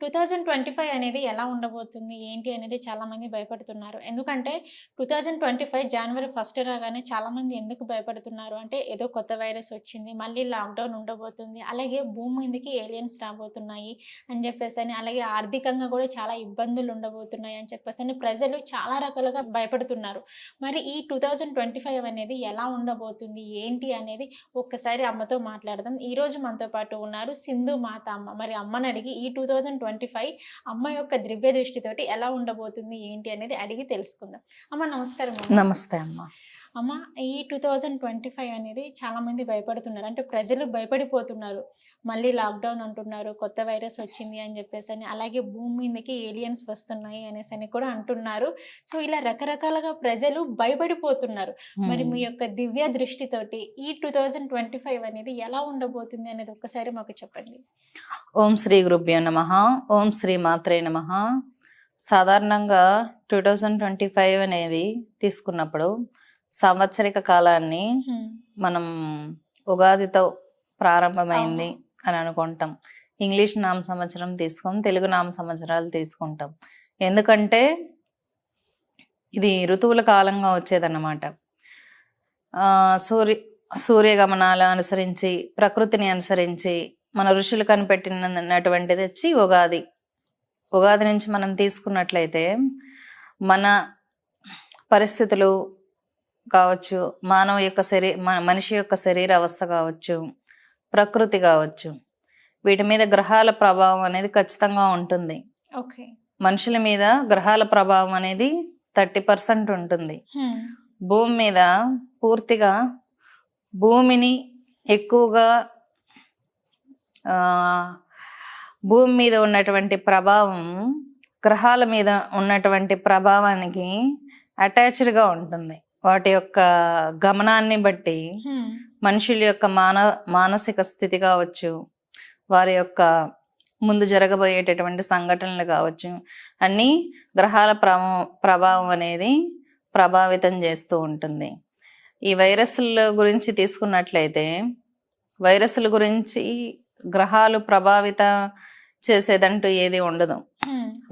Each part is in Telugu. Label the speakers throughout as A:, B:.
A: Two thousand twenty five అనేది ఎలా ఉండబోతుంది? ఏంటి అనేది చాలామంది భయపడుతున్నారు. ఎందుకంటే టూ థౌజండ్ ట్వంటీ ఫైవ్ జనవరి ఫస్ట్ రాగానే చాలామంది ఎందుకు భయపడుతున్నారు? అంటే ఏదో కొత్త వైరస్ వచ్చింది మళ్ళీ లాక్డౌన్ ఉండబోతుంది అలాగే భూమి మీదకి ఏలియన్స్ రాబోతున్నాయి అని చెప్పేసి అని అలాగే ఆర్థికంగా కూడా చాలా ఇబ్బందులు ఉండబోతున్నాయి అని చెప్పేసి అని ప్రజలు చాలా రకాలుగా భయపడుతున్నారు. మరి ఈ టూ థౌజండ్ ట్వంటీ ఫైవ్ అనేది ఎలా ఉండబోతుంది? ఏంటి అనేది ఒక్కసారి అమ్మతో మాట్లాడదాం. ఈ రోజు మనతో పాటు ఉన్నారు సింధు మాత అమ్మ. మరి అమ్మని అడిగి ఈ two thousand twenty twenty five అమ్మ యొక్క దివ్య దృష్టితోటి ఎలా ఉండబోతుంది ఏంటి అనేది అడిగి తెలుసుకుందాం. అమ్మ నమస్కారం
B: నమస్తే అమ్మ.
A: అమ్మ ఈ టూ థౌజండ్ ట్వంటీ ఫైవ్ అనేది చాలా మంది భయపడుతున్నారు. అంటే ప్రజలు భయపడిపోతున్నారు. మళ్ళీ లాక్డౌన్ అంటున్నారు కొత్త వైరస్ వచ్చింది అని చెప్పేసి అని అలాగే భూమి మీదకి ఏలియన్స్ వస్తున్నాయి అనేసి అని కూడా అంటున్నారు. సో ఇలా రకరకాలుగా ప్రజలు భయపడిపోతున్నారు. మరి మీ యొక్క దివ్య దృష్టితోటి ఈ టూ థౌజండ్ ట్వంటీ ఫైవ్ అనేది ఎలా ఉండబోతుంది అనేది ఒక్కసారి మాకు చెప్పండి.
B: ఓం శ్రీ గురుభ్యో నమ. ఓం శ్రీ మాత్రే నమ. సాధారణంగా టూ థౌజండ్ ట్వంటీ ఫైవ్ అనేది తీసుకున్నప్పుడు సంవత్సరిక కాలాన్ని మనం ఉగాదితో ప్రారంభమైంది అని అనుకుంటాం. ఇంగ్లీష్ నామ సంవత్సరం తీసుకోం తెలుగు నామ సంవత్సరాలు తీసుకుంటాం. ఎందుకంటే ఇది ఋతువుల కాలంగా వచ్చేదన్నమాట. సూర్య సూర్యగమనాలు అనుసరించి ప్రకృతిని అనుసరించి మన ఋషులు కనిపెట్టినటువంటిది వచ్చి ఉగాది. ఉగాది నుంచి మనం తీసుకున్నట్లయితే మన పరిస్థితులు కావచ్చు మానవ యొక్క శరీ మ- మనిషి యొక్క శరీర అవస్థ కావచ్చు ప్రకృతి కావచ్చు వీటి మీద గ్రహాల ప్రభావం అనేది ఖచ్చితంగా ఉంటుంది.
A: ఓకే.
B: మనుషుల మీద గ్రహాల ప్రభావం అనేది థర్టీ పర్సెంట్ ఉంటుంది. భూమి మీద పూర్తిగా భూమిని ఎక్కువగా భూమి మీద ఉన్నటువంటి ప్రభావం గ్రహాల మీద ఉన్నటువంటి ప్రభావానికి అటాచ్డ్గా ఉంటుంది. వాటి యొక్క గమనాన్ని బట్టి మనుషుల యొక్క మాన మానసిక స్థితి కావచ్చు వారి యొక్క ముందు జరగబోయేటటువంటి సంఘటనలు కావచ్చు అన్నీ గ్రహాల ప్రభావం ప్రభావం అనేది ప్రభావితం చేస్తూ ఉంటుంది. ఈ వైరస్ల గురించి తీసుకున్నట్లయితే వైరస్ల గురించి గ్రహాలు ప్రభావిత చేసేదంటూ ఏది ఉండదు.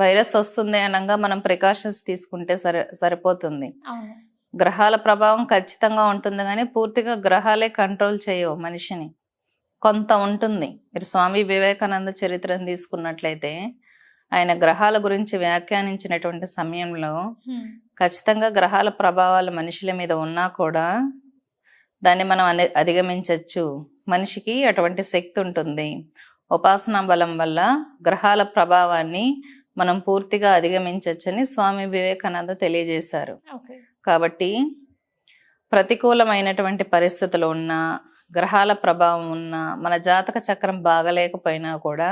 B: వైరస్ వస్తుంది అనగా మనం ప్రికాషన్స్ తీసుకుంటే సరి సరిపోతుంది. గ్రహాల ప్రభావం ఖచ్చితంగా ఉంటుంది కానీ పూర్తిగా గ్రహాలే కంట్రోల్ చేయవు మనిషిని. కొంత ఉంటుంది. మీరు స్వామి వివేకానంద చరిత్రను తీసుకున్నట్లయితే ఆయన గ్రహాల గురించి వ్యాఖ్యానించినటువంటి సమయంలో ఖచ్చితంగా గ్రహాల ప్రభావాలు మనుషుల మీద ఉన్నా కూడా దాన్ని మనం అనే అధిగమించవచ్చు మనిషికి అటువంటి శక్తి ఉంటుంది. ఉపాసనా బలం వల్ల గ్రహాల ప్రభావాన్ని మనం పూర్తిగా అధిగమించవచ్చని స్వామి వివేకానంద తెలియజేశారు. కాబట్టి ప్రతికూలమైనటువంటి పరిస్థితులు ఉన్నా గ్రహాల ప్రభావం ఉన్నా మన జాతక చక్రం బాగలేకపోయినా కూడా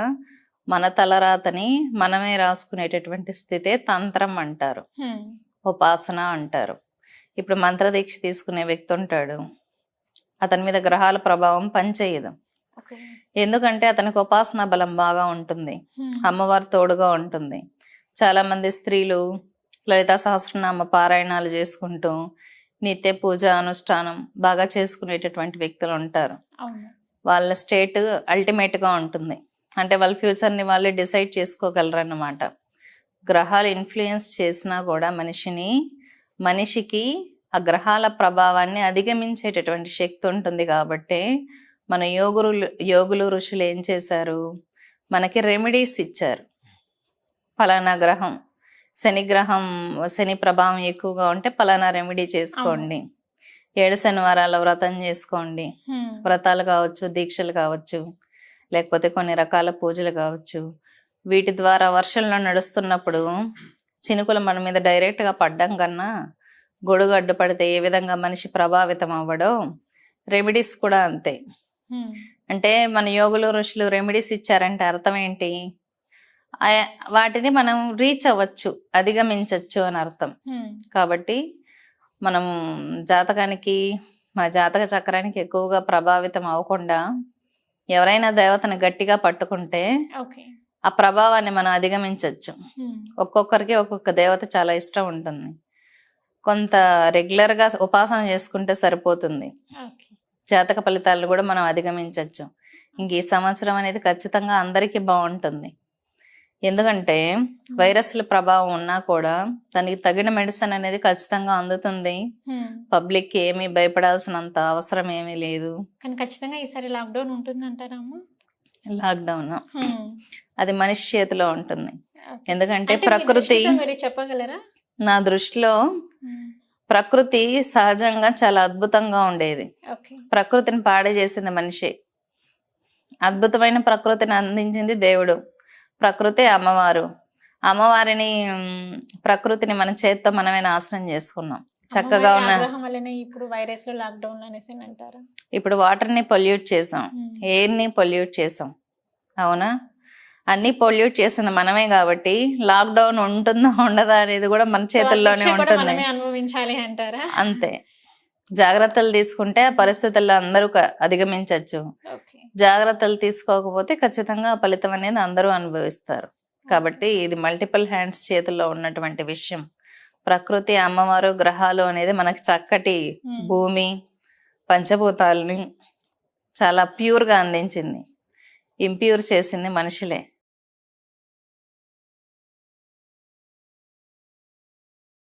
B: మన తలరాతని మనమే రాసుకునేటటువంటి స్థితే తంత్రం అంటారు. ఉపాసన అంటారు. ఇప్పుడు మంత్రదీక్ష తీసుకునే వ్యక్తి ఉంటాడు. అతని మీద గ్రహాల ప్రభావం పనిచేయదు. ఎందుకంటే అతనికి ఉపాసన బలం బాగా ఉంటుంది. అమ్మవారి తోడుగా ఉంటుంది. చాలా మంది స్త్రీలు లలితా సహస్రనామ పారాయణాలు చేసుకుంటూ నిత్య పూజ అనుష్ఠానం బాగా చేసుకునేటటువంటి వ్యక్తులు ఉంటారు. వాళ్ళ స్టేట్ అల్టిమేట్గా ఉంటుంది. అంటే వాళ్ళ ఫ్యూచర్ని వాళ్ళే డిసైడ్ చేసుకోగలరు అన్నమాట గ్రహాలు ఇన్ఫ్లుయెన్స్ చేసినా కూడా మనిషిని మనిషికి ఆ గ్రహాల ప్రభావాన్ని అధిగమించేటటువంటి శక్తి ఉంటుంది కాబట్టి మన యోగులు యోగులు ఋషులు ఏం చేశారు? మనకి రెమెడీస్ ఇచ్చారు. ఫలానా గ్రహం శని గ్రహం శని ప్రభావం ఎక్కువగా ఉంటే ఫలానా రెమెడీ చేసుకోండి. ఏడు శనివారాల వ్రతం చేసుకోండి. వ్రతాలు కావచ్చు దీక్షలు కావచ్చు లేకపోతే కొన్ని రకాల పూజలు కావచ్చు. వీటి ద్వారా వర్షంలో నడుస్తున్నప్పుడు చినుకులు మన మీద direct గా పడ్డం కన్నా గొడుగు అడ్డుపడితే ఏ విధంగా మనిషి ప్రభావితం అవ్వడో రెమెడీస్ కూడా అంతే. అంటే మన యోగులు ఋషులు రెమెడీస్ ఇచ్చారంటే అర్థం ఏంటి? వాటిని మనం రీచ్ అవ్వచ్చు అధిగమించవచ్చు అని అర్థం. కాబట్టి మనం జాతకానికి మన జాతక చక్రానికి ఎక్కువగా ప్రభావితం అవ్వకుండా ఎవరైనా దేవతను గట్టిగా పట్టుకుంటే ఆ ప్రభావాన్ని మనం అధిగమించవచ్చు. ఒక్కొక్కరికి ఒక్కొక్క దేవత చాలా ఇష్టం ఉంటుంది. కొంత రెగ్యులర్గా ఉపాసన చేసుకుంటే సరిపోతుంది. జాతక ఫలితాలను కూడా మనం అధిగమించవచ్చు. ఇంక ఈ సంవత్సరం అనేది ఖచ్చితంగా అందరికీ బాగుంటుంది. ఎందుకంటే వైరస్ల ప్రభావం ఉన్నా కూడా దానికి తగిన మెడిసిన్ అనేది ఖచ్చితంగా అందుతుంది. పబ్లిక్ ఏమీ భయపడాల్సినంత అవసరం ఏమీ లేదు.
A: కానీ ఖచ్చితంగా ఈసారి లాక్డౌన్ ఉంటుంది అంటారా
B: లాక్డౌన్. అది మనిషి చేతిలో ఉంటుంది. ఎందుకంటే ప్రకృతి
A: చెప్పగలరా?
B: నా దృష్టిలో. ప్రకృతి సహజంగా చాలా అద్భుతంగా ఉండేది. ప్రకృతిని పాడే చేసింది మనిషి. అద్భుతమైన ప్రకృతిని అందించింది దేవుడు. ప్రకృతి అమ్మవారు. అమ్మవారిని ప్రకృతిని మన చేత్తో మనమే నాశనం చేసుకున్నాం. చక్కగా ఉన్న
A: ఇప్పుడు వైరస్లో లాక్డౌన్ అనేసి అంటారా?
B: ఇప్పుడు వాటర్ని పొల్యూట్ చేసాం.
A: హ్మ్.
B: ఎయిర్ని పొల్యూట్ చేసాం. అవునా? అన్ని పొల్యూట్ చేసింది మనమే కాబట్టి లాక్డౌన్ ఉంటుందా ఉండదా అనేది కూడా మన చేతుల్లోనే ఉంటుంది
A: అనుభవించాలి అంటారా?
B: అంతే. జాగ్రత్తలు తీసుకుంటే ఆ పరిస్థితుల్లో అందరూ అధిగమించవచ్చు
A: ఓకే.
B: జాగ్రత్తలు తీసుకోకపోతే ఖచ్చితంగా ఫలితం అనేది అందరూ అనుభవిస్తారు. కాబట్టి ఇది మల్టిపుల్ హ్యాండ్స్ చేతుల్లో ఉన్నటువంటి విషయం. ప్రకృతి అమ్మవారు గ్రహాలు అనేది మనకి చక్కటి. భూమి పంచభూతాలని చాలా ప్యూర్గా అందించింది. ఇంప్యూర్ చేసింది మనుషులే.